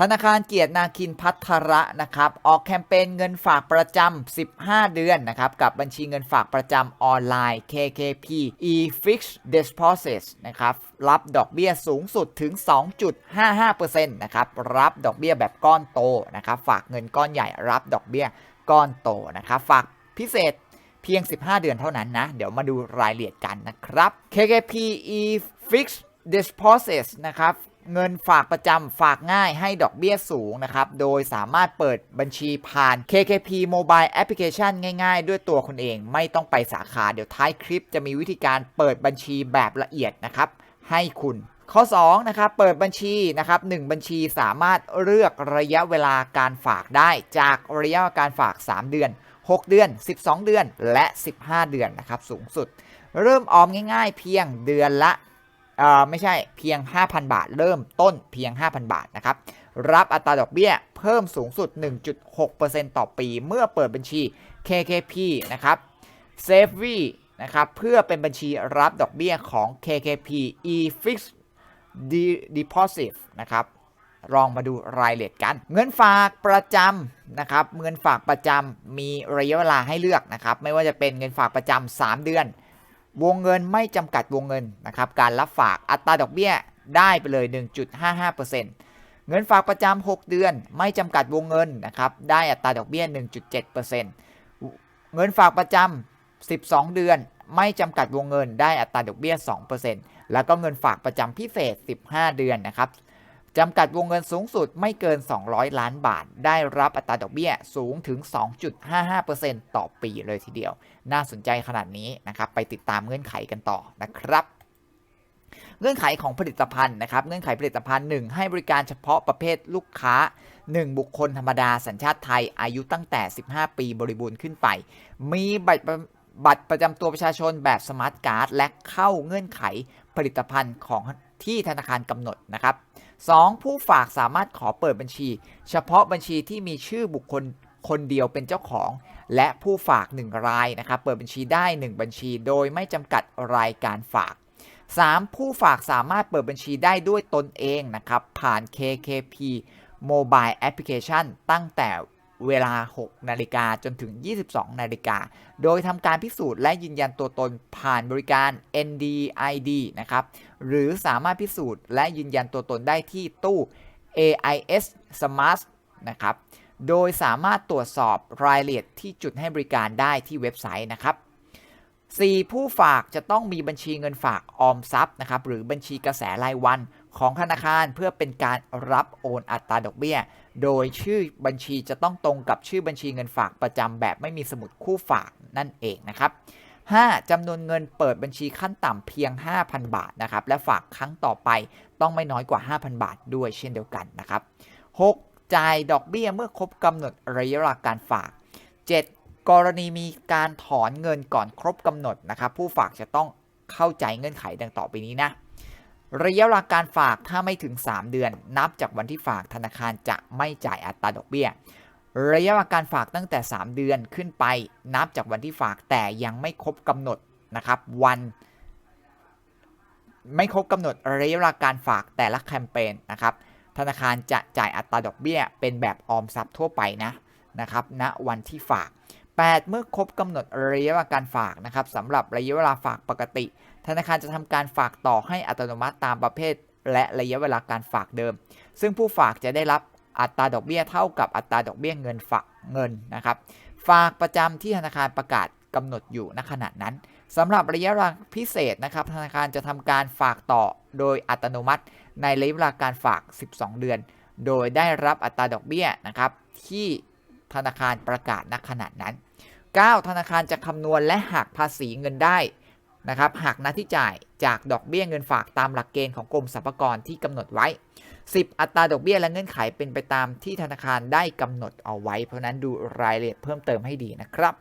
ธนาคารเกียรตินาคินพัทระนะครับ ออกแคมเปญเงินฝากประจำ 15 เดือนนะครับ กับบัญชีเงินฝากประจำออนไลน์ KKP eFix Deposit นะครับ รับดอกเบี้ยสูงสุดถึง 2.55%นะครับ รับดอกเบี้ยแบบก้อนโตนะครับ ฝากเงินก้อนใหญ่รับดอกเบี้ยก้อนโตนะครับ ฝากพิเศษเพียง 15 เดือนเท่านั้นนะ เดี๋ยวมาดูรายละเอียดกันนะครับ KKP eFix Deposit นะครับ เงินฝากประจำฝากง่ายให้ดอกเบี้ยสูงนะครับ โดยสามารถเปิดบัญชีผ่าน KKP Mobile Application ง่าย ๆ ด้วยตัวคุณเองไม่ต้องไปสาขาเดี๋ยวท้ายคลิปจะมีวิธีการเปิดบัญชีแบบละเอียดนะครับ ให้คุณข้อ2นะครับเปิดบัญชีนะครับ1บัญชีสามารถเลือกระยะเวลาการฝากได้ จากระยะการฝาก 3 เดือน 6 เดือน 12 เดือน และ 15 เดือนนะครับสูงสุด เริ่มออมง่าย ๆ เพียงเดือนละ เอ่อไม่ใช่เพียง 5,000 บาท เริ่มต้นเพียง 5,000 บาทนะครับรับอัตราดอกเบี้ยเพิ่มสูงสุด 1.6%ต่อปี เมื่อเปิดบัญชี KKP นะครับ s a f e y นะครับเพื่อเป็นบัญชีรับดอกเบี้ยของ KKP E Fixed Deposit นะครับลองมาดูรายละเอียดกัน เงินฝากประจำนะครับ เงินฝากประจำมีระยะเวลาให้เลือกนะครับ ไม่ว่าจะเป็นเงินฝากประจำ3เดือน วงเงินไม่จำกัดวงเงินนะครับการรับฝากอัตราดอกเบี้ยได้ไปเลย 1.55%เงินฝากประจำ6 เดือน ไม่จำกัดวงเงินนะครับได้อัตราดอกเบี้ย 1.7%เงินฝากประจำ12 เดือน ไม่จำกัดวงเงิน ได้อัตราดอกเบี้ย 2%แล้วก็เงินฝากประจำพิเศษ 15 เดือนนะครับ จำกัดวงเงินสูงสุดไม่เกิน 200 ล้านบาท ได้รับอัตราดอกเบี้ยสูงถึง 2.55%ต่อปีเลยทีเดียว น่าสนใจขนาดนี้นะครับ ไปติดตามเงื่อนไขกันต่อนะครับเงื่อนไขของผลิตภัณฑ์นะครับ เงื่อนไขผลิตภัณฑ์ 1 ให้บริการเฉพาะประเภทลูกค้า 1 บุคคลธรรมดาสัญชาติไทยอายุตั้งแต่ 15 ปีบริบูรณ์ขึ้นไป มีบัตรบัตรประจำตัวประชาชนแบบสมาร์ทการ์ดและเข้าเงื่อนไขผลิตภัณฑ์ของที่ธนาคารกำหนดนะครับ 2. ผู้ฝากสามารถขอเปิดบัญชี เฉพาะบัญชีที่มีชื่อบุคคลคนเดียวเป็นเจ้าของ และผู้ฝาก 1 รายนะครับเปิดบัญชีได้ 1 บัญชี โดยไม่จำกัดรายการฝาก 3. ผู้ฝากสามารถเปิดบัญชีได้ด้วยตนเองนะครับผ่าน KKP Mobile Application ตั้งแต่ เวลา 6 นาฬิกาจนถึง 22 นาฬิกา โดยทำการพิสูจน์และยืนยันตัวตนผ่านบริการ NDID นะครับ หรือสามารถพิสูจน์และยืนยันตัวตนได้ที่ตู้ AIS Smart นะครับ โดยสามารถตรวจสอบรายละเอียดที่จุดให้บริการได้ที่เว็บไซต์นะครับ 4. ผู้ฝากจะต้องมีบัญชีเงินฝากออมทรัพย์นะครับหรือบัญชีกระแสรายวัน ของธนาคารเพื่อเป็นการรับโอนอัตราดอกเบี้ย โดยชื่อบัญชีจะต้องตรงกับชื่อบัญชีเงินฝากประจำแบบไม่มีสมุดคู่ฝากนั่นเองนะครับ 5. จำนวนเงินเปิดบัญชีขั้นต่ำเพียง 5,000 บาทนะครับ และฝากครั้งต่อไปต้องไม่น้อยกว่า 5,000 บาทด้วยเช่นเดียวกันนะครับ 6. จ่ายดอกเบี้ยเมื่อครบกำหนดระยะเวลาการฝาก 7. กรณีมีการถอนเงินก่อนครบกำหนดนะครับ ผู้ฝากจะต้องเข้าใจเงื่อนไขดังต่อไปนี้นะ ระยะเวลาการฝากถ้าไม่ถึง 3 เดือน นับจากวันที่ฝากธนาคารจะไม่จ่ายอัตราดอกเบี้ย ระยะเวลาการฝากตั้งแต่ 3 เดือนขึ้นไป นับจากวันที่ฝากแต่ยังไม่ครบกำหนดนะครับ วัน ไม่ครบกำหนดระยะเวลาการฝากแต่ละแคมเปญนะครับธนาคารจะจ่ายอัตราดอกเบี้ย เป็นแบบออมทรัพย์ทั่วไปนะนะครับณวันที่ฝาก 8 เมื่อครบกำหนดระยะเวลาการฝากนะครับสำหรับระยะเวลาฝากปกติ ธนาคารจะทำการฝากต่อให้อัตโนมัติตามประเภท และระยะเวลาการฝากเดิม ซึ่งผู้ฝากจะได้รับอัตราดอกเบี้ยเท่ากับอัตราดอกเบี้ยเงินฝากเงินนะครับ ฝากประจำที่ธนาคารประกาศกำหนดอยู่ณขณะนั้นสำหรับระยะเวลาพิเศษนะครับ ธนาคารจะทำการฝากต่อโดยอัตโนมัติ ในระยะเวลาการฝาก 12 เดือน โดยได้รับอัตราดอกเบี้ยนะครับ ที่ธนาคารประกาศณขณะนั้น 9. ธนาคารจะคำนวณและหักภาษีเงินได้ นะครับหักหน้าที่จ่ายจากดอกเบี้ยเงินฝากตามหลักเกณฑ์ของกรมสรรพากรที่กำหนดไว้ 10 อัตราดอกเบี้ยและเงื่อนไขเป็นไปตามที่ธนาคารได้กำหนดเอาไว้ เพราะนั้นดูรายละเอียดเพิ่มเติมให้ดีนะครับ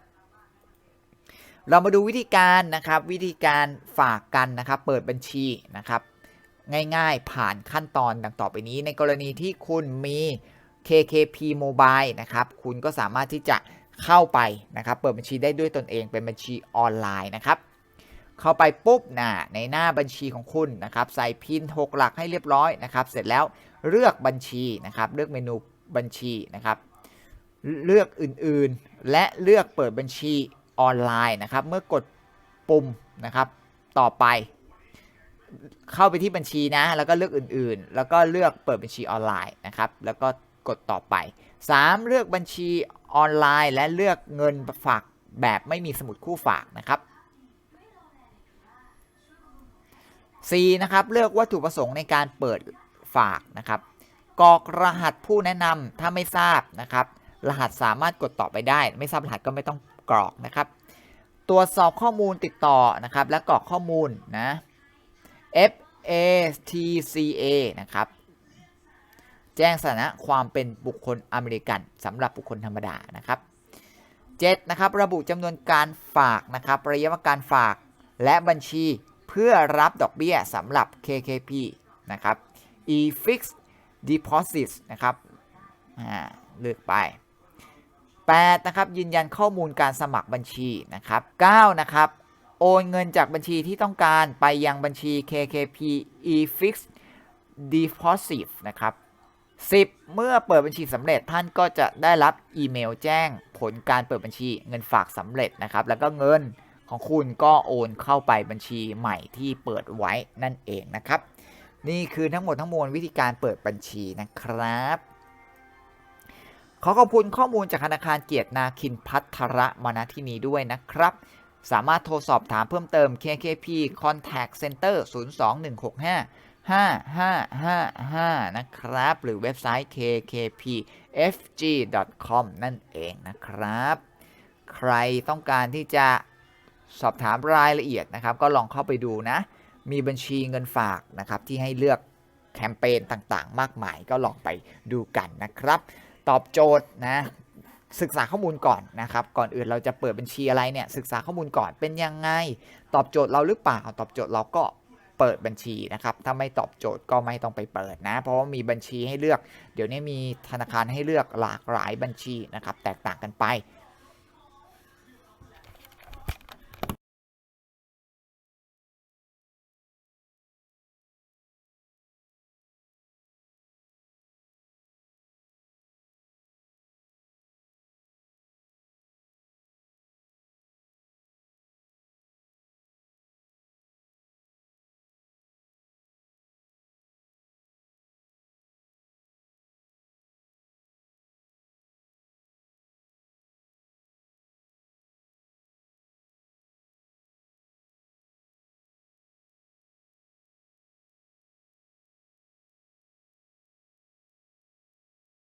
เรามาดูวิธีการนะครับวิธีการฝากกันนะครับเปิดบัญชีนะครับง่ายๆผ่านขั้นตอนดังต่อไปนี้ ในกรณีที่คุณมี KKP Mobile นะครับคุณก็สามารถที่จะเข้าไปนะครับเปิดบัญชีได้ด้วยตนเองเป็นบัญชีออนไลน์นะครับ เข้าไปปุ๊บนะในหน้าบัญชีของคุณนะครับ ใส่พิน 6 หลักให้เรียบร้อยนะครับ เสร็จแล้วเลือกบัญชีนะครับ เลือกเมนูบัญชีนะครับ เลือกอื่นๆ และเลือกเปิดบัญชีออนไลน์นะครับ เมื่อกดปุ่มนะครับ ต่อไป เข้าไปที่บัญชีนะ แล้วก็เลือกอื่นๆ แล้วก็เลือกเปิดบัญชีออนไลน์นะครับ แล้วก็กดต่อไป 3. เลือกบัญชีออนไลน์ และเลือกเงินฝากแบบไม่มีสมุดคู่ฝากนะครับ 4. นะครับเลือกวัตถุประสงค์ในการเปิดฝากนะครับกรอกรหัสผู้แนะนำถ้าไม่ทราบนะครับรหัสสามารถกดต่อไปได้ ไม่ทราบรหัสก็ไม่ต้องกรอกนะครับ ตรวจสอบข้อมูลติดต่อนะครับและกรอกข้อมูลนะ F A T C A นะครับแจ้งสถานะความเป็นบุคคลอเมริกันสำหรับบุคคลธรรมดานะครับ 7. นะครับระบุจำนวนการฝากนะครับระยะการฝากและบัญชี พื่อรับดอกเบี้ยสำหรับ KKP นะครับ e-fix deposit นะครับอ่าเลือกไป 8. นะครับ ยืนยันข้อมูลการสมัครบัญชีนะครับ 9. นะครับ โอนเงินจากบัญชีที่ต้องการไปยังบัญชี KKP e-fix deposit นะครับ 10. เมื่อเปิดบัญชีสำเร็จท่านก็จะได้รับอีเมลแจ้งผลการเปิดบัญชีเงินฝากสำเร็จนะครับ แล้วก็เงิน ของคุณก็โอนเข้าไปบัญชีใหม่ที่เปิดไว้นั่นเองนะครับ นี่คือทั้งหมดทั้งมวลวิธีการเปิดบัญชีนะครับ ขอขอบคุณข้อมูลจากธนาคารเกียรตินาคินพัทระมาณที่นี้ด้วยนะครับ สามารถโทรสอบถามเพิ่มเติม KKP Contact Center 02165 5555 นะครับ หรือเว็บไซต์ kkpfg.com นั่นเองนะครับ ใครต้องการที่จะ สอบถามรายละเอียดนะครับ ก็ลองเข้าไปดูนะ มีบัญชีเงินฝากนะครับที่ให้เลือกแคมเปญต่างๆ มากมายก็ลองไปดูกันนะครับ ตอบโจทย์นะศึกษาข้อมูลก่อนนะครับ ก่อนอื่นเราจะเปิดบัญชีอะไรเนี่ยศึกษาข้อมูลก่อนเป็นยังไง ตอบโจทย์เราหรือเปล่า ตอบโจทย์เราก็เปิดบัญชีนะครับ ถ้าไม่ตอบโจทย์ก็ไม่ต้องไปเปิดนะ เพราะว่ามีบัญชีให้เลือก เดี๋ยวนี้มีธนาคารให้เลือกหลากหลายบัญชีนะครับ แตกต่างกันไป